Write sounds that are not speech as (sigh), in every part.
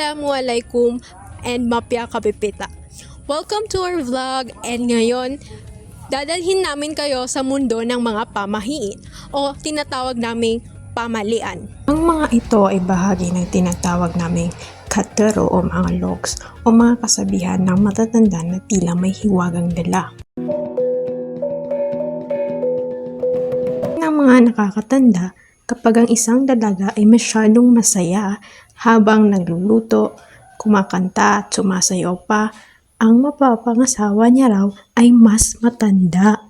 Assalamualaikum and Mapya Kapipita. Welcome to our vlog and ngayon dadalhin namin kayo sa mundo ng mga pamahiin o tinatawag naming pamalian. Ang mga ito ay bahagi ng tinatawag naming katero o mga logs o mga kasabihan ng matatanda na tila may hiwagang dala. Ng mga nakakatanda, kapag ang isang dalaga ay masyadong masaya habang nagluluto, kumakanta at sumasayaw pa, ang mapapangasawa niya raw ay mas matanda.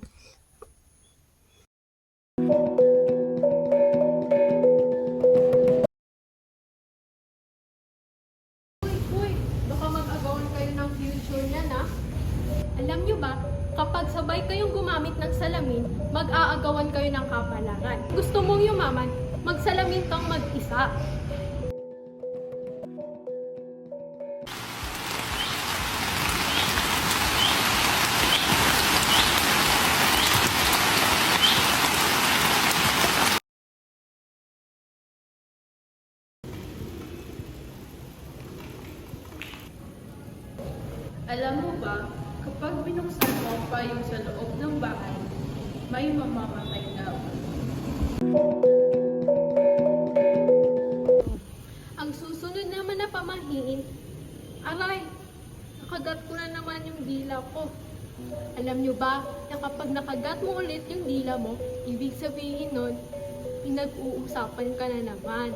Alam niyo ba, kapag sabay kayong gumamit ng salamin, mag-aagawan kayo ng kapalangan. Gusto mong yumaman, magsalamin kang mag-isa. Alam mo ba, kapag binuksan mo ang payong sa loob ng bahay, may mamamatay daw. Ang susunod naman na pamahiin, aray, nakagat ko na naman yung dila ko. Alam nyo ba, na kapag nakagat mo ulit yung dila mo, ibig sabihin nun, pinag-uusapan ka na naman.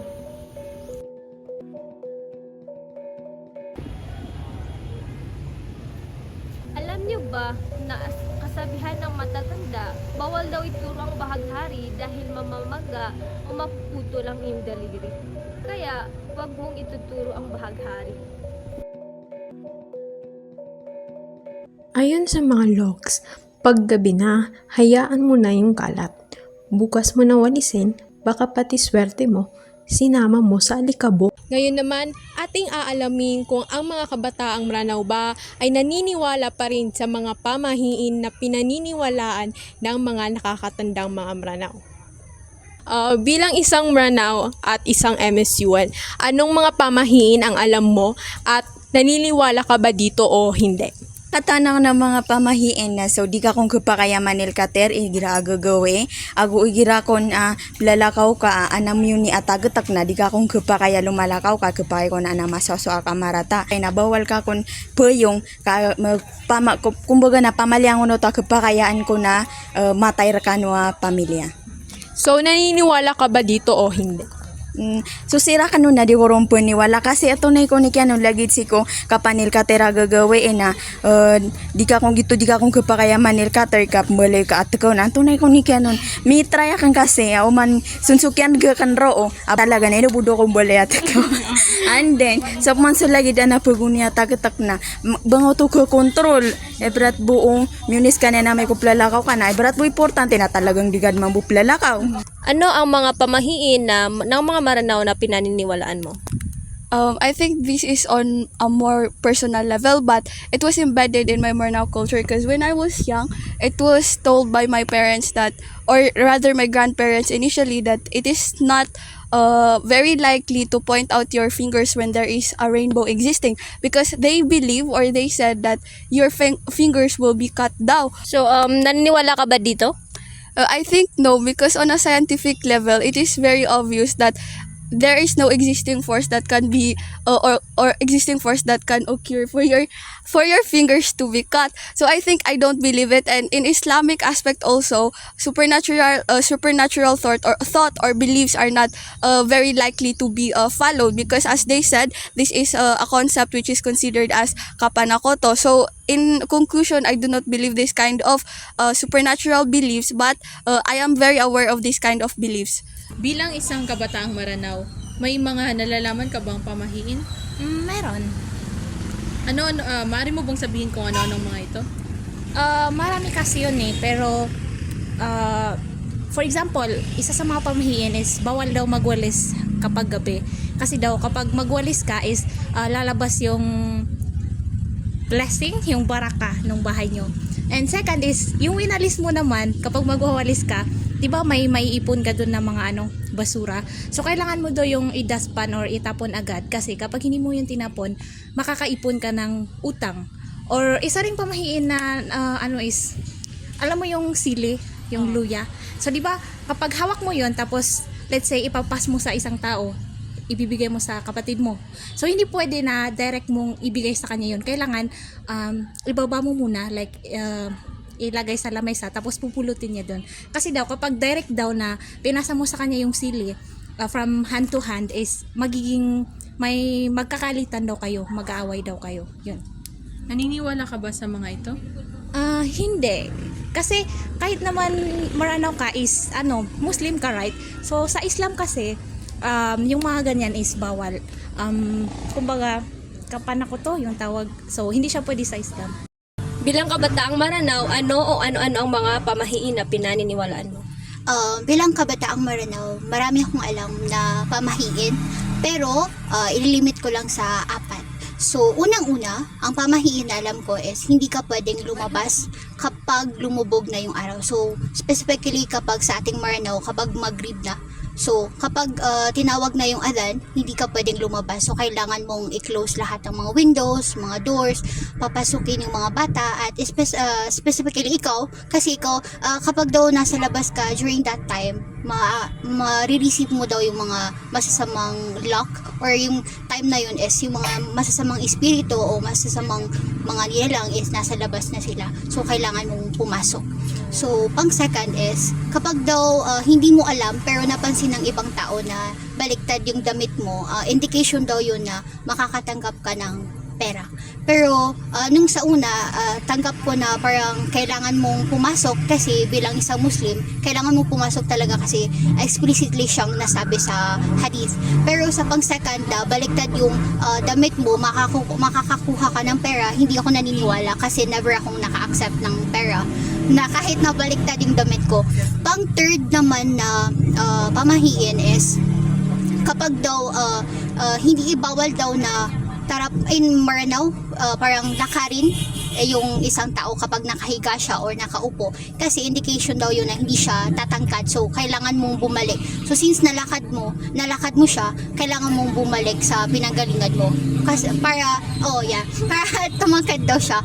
Ba na as- kasabihan ng matatanda, bawal daw ituro ang bahaghari dahil mamamaga o mapuputo lang yung daliri. Kaya, huwag mong ituturo ang bahaghari. Ayon sa mga logs, pag gabi na, hayaan mo na yung kalat. Bukas mo na walisin, baka pati swerte mo, sinama mo sa alikabok. Ngayon naman, ating aalamin kung ang mga kabataang Ranao ba ay naniniwala pa rin sa mga pamahiin na pinaniniwalaan ng mga nakakatandang mga Ranao. Ah, bilang isang Ranao at isang MSUan, anong mga pamahiin ang alam mo at naniniwala ka ba dito o hindi? Katanang na mga pamahiin na so di ka kung kupakaya manil kater igira agagawe ago igira kon a lalakaw ka anam yun ni atagatak na di ka kung kupakaya lumalakaw ka kupakaya kon ana masoso a kamarata ay nabawal ka kon puyong ka pama, kum- kumbaga na pamaliang uno ta kupakayaan ko na uh, matay ra kanwa pamilya. So, naniniwala ka ba dito o hindi? Mm, so sira ka nun na di ko rumpuan ni wala. Kasi ito na ko ni kano lagit si ko kapanil ka tera gagawe eh na uh, di ka kong gito di ka kong kapakaya manil ka ter ka mulay ka at ko na. Tunay ko ni kano mi try kan kasi o man sunsukyan ga kan ro ah, talaga na budo ko bulay at ko (laughs) and then sa man so lagi da na pagunya tagatak na. Bango to ko control. E brat buong munis ka na na may kuplalakaw ka na. E brat bu importante na talagang digad mambuplalakaw Ano ang mga pamahiin na, ng mga maranaw na pinaniniwalaan mo? Um, I think this is on a more personal level, but it was embedded in my Murnau culture because when I was young, it was told by my parents that, or rather my grandparents initially, that it is not uh, very likely to point out your fingers when there is a rainbow existing because they believe or they said that your fin- fingers will be cut down. So, um, naniniwala ka ba dito? Uh, I think no, because on a scientific level, it is very obvious that there is no existing force that can be uh, or or existing force that can occur for your for your fingers to be cut. So I think I don't believe it. And in Islamic aspect also, supernatural uh, supernatural thought or thought or beliefs are not uh, very likely to be uh, followed because as they said, this is uh, a concept which is considered as kapanakoto. So in conclusion, I do not believe this kind of uh, supernatural beliefs, but uh, I am very aware of this kind of beliefs. Bilang isang kabataang Maranao, may mga nalalaman ka bang pamahiin? Mm, meron. Ano, ano ah, maaari mo bang sabihin kung ano-anong mga ito? Ah, marami kasi yun eh, pero ah, for example, isa sa mga pamahiin is bawal daw magwalis kapag gabi. Kasi daw kapag magwalis ka is ah, lalabas yung blessing, yung baraka ng bahay nyo. And second is, yung winalis mo naman, kapag magwawalis ka, di ba may may ipon ka dun na mga ano, basura. So kailangan mo daw yung i-dustpan or itapon agad kasi kapag hindi mo yung tinapon, makakaipon ka ng utang. Or isa ring pamahiin na ah, ano is alam mo yung sili, yung luya. So di ba kapag hawak mo yon tapos let's say ipapas mo sa isang tao, ibibigay mo sa kapatid mo. So hindi pwede na direct mong ibigay sa kanya yon. Kailangan um, ibaba mo muna like uh, ilagay sa lamesa tapos pupulutin niya doon. Kasi daw kapag direct daw na pinasa mo sa kanya yung sili uh, from hand to hand is magiging may magkakalitan daw kayo, mag-aaway daw kayo. Yun. Naniniwala ka ba sa mga ito? Ah, hindi. Kasi kahit naman maranaw ka is ano, Muslim ka, right? So sa Islam kasi um, yung mga ganyan is bawal. Um, kumbaga kapan ako to yung tawag. So hindi siya pwede sa Islam. Bilang kabataang Maranao, ano o ano-ano ang mga pamahiin na pinaniniwalaan mo? Uh, bilang kabataang Maranao, marami akong alam na pamahiin, pero uh, ililimit ko lang sa apat. So, unang-una, ang pamahiin na alam ko is hindi ka pwedeng lumabas kapag lumubog na yung araw. So, specifically kapag sa ating Maranao, kapag magrib na. So, kapag uh, tinawag na yung adhan, hindi ka pwedeng lumabas. So, kailangan mong i-close lahat ng mga windows, mga doors, papasukin yung mga bata, at espe- uh, specifically ikaw, kasi ikaw, uh, kapag daw nasa labas ka during that time, ma ma-receive mo daw yung mga masasamang luck or yung time na yun is yung mga masasamang espiritu o masasamang mga nilalang is nasa labas na sila. So, kailangan mong pumasok. So, pang second is, kapag daw uh, hindi mo alam pero napansin ng ibang tao na baliktad yung damit mo, uh, indication daw yun na makakatanggap ka ng pera. Pero uh, nung sa una, uh, tanggap ko na parang kailangan mong pumasok kasi bilang isang Muslim, kailangan mong pumasok talaga kasi explicitly siyang nasabi sa hadith. Pero sa pang second, uh, baliktad yung uh, damit mo, makaku- makakakuha ka ng pera, hindi ako naniniwala kasi never akong naka-accept ng pera na kahit na baliktad yung damit ko. Pang third naman na uh, pamahiin is kapag daw uh, uh, hindi ibawal daw na tarap in Maranao uh, parang nakarin eh, yung isang tao kapag nakahiga siya or nakaupo. Kasi indication daw yun na hindi siya tatangkad. So kailangan mong bumalik. So since nalakad mo nalakad mo siya kailangan mong bumalik sa pinanggalingan mo. Kasi para oh yeah. (laughs) Para tumangkad daw siya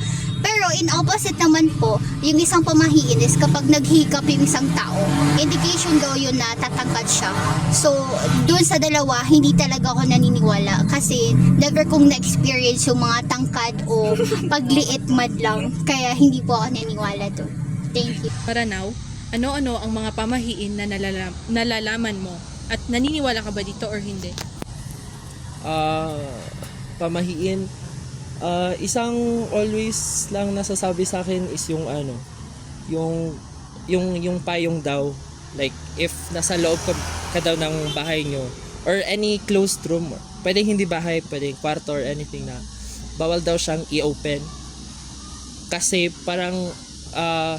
pero in opposite naman po, yung isang pamahiin is kapag naghikap yung isang tao, indication daw yun na tatangkad siya. So, dun sa dalawa, hindi talaga ako naniniwala kasi never kong na-experience yung mga tangkad o pagliit mad lang. Kaya hindi po ako naniniwala dun. Thank you. Maranao, ano-ano ang mga pamahiin na nalalam- nalalaman mo? At naniniwala ka ba dito or hindi? ah pamahiin ah isang always lang nasasabi sa akin is yung ano yung yung yung payong daw. Like if nasa loob ka, ka daw ng bahay nyo or any closed room pwedeng hindi bahay pwedeng kwarto or anything na bawal daw siyang i-open. Kasi parang ah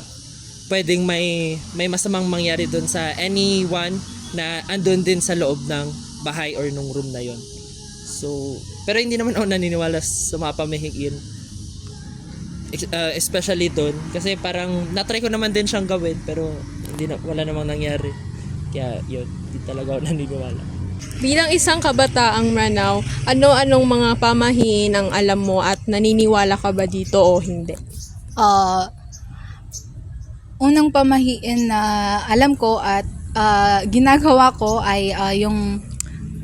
pwedeng may may masamang mangyari doon sa anyone na andun din sa loob ng bahay or nung room na yon So, pero hindi naman ako naniniwala sa mga pamahiin. Ex- uh, especially doon. Kasi parang, natry ko naman din siyang gawin, pero hindi na, wala namang nangyari. Kaya, yun, hindi talaga ako (laughs) naniniwala. Bilang isang kabataang Maranao, ano-anong mga pamahiin ang alam mo at naniniwala ka ba dito o hindi? Ah, unang pamahiin na alam ko at ah, ginagawa ko ay ah, yung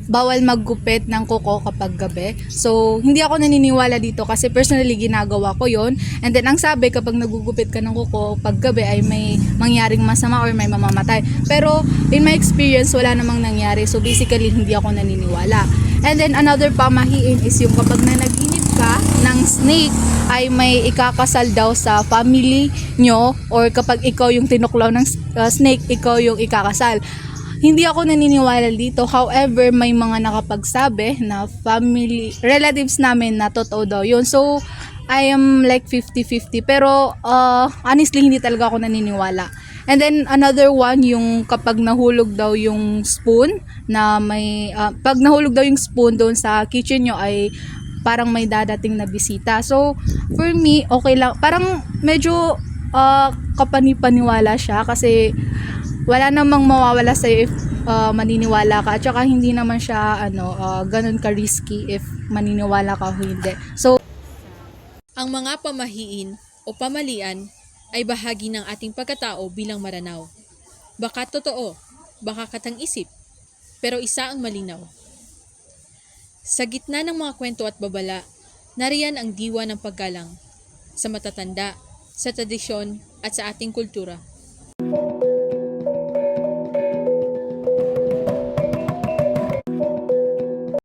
bawal maggupit ng kuko kapag gabi. So, hindi ako naniniwala dito kasi personally ginagawa ko yon And then, ang sabi kapag nagugupit ka ng kuko pag gabi ay may mangyaring masama or may mamamatay. Pero, in my experience, wala namang nangyari. So, basically, hindi ako naniniwala. And then, another pamahiin is yung kapag na naginip ka ng snake ay may ikakasal daw sa family nyo or kapag ikaw yung tinuklaw ng uh, snake, ikaw yung ikakasal. Hindi ako naniniwala dito. However, may mga nakapagsabi na family, relatives namin na totoo daw yun. So, I am like 50-50. Pero, uh, honestly, hindi talaga ako naniniwala. And then, another one, yung kapag nahulog daw yung spoon, na may, uh, pag nahulog daw yung spoon doon sa kitchen nyo ay parang may dadating na bisita. So, for me, okay lang. Parang medyo uh, kapanipaniwala siya kasi wala namang mawawala sa if uh, maniniwala ka at saka hindi naman siya ano uh, ganun ka risky if maniniwala ka o hindi. So Ang mga pamahiin o pamalian ay bahagi ng ating pagkatao bilang maranaw. Baka totoo, baka katang-isip, pero isa ang malinaw. Sa gitna ng mga kwento at babala, nariyan ang diwa ng paggalang sa matatanda, sa tradisyon at sa ating kultura.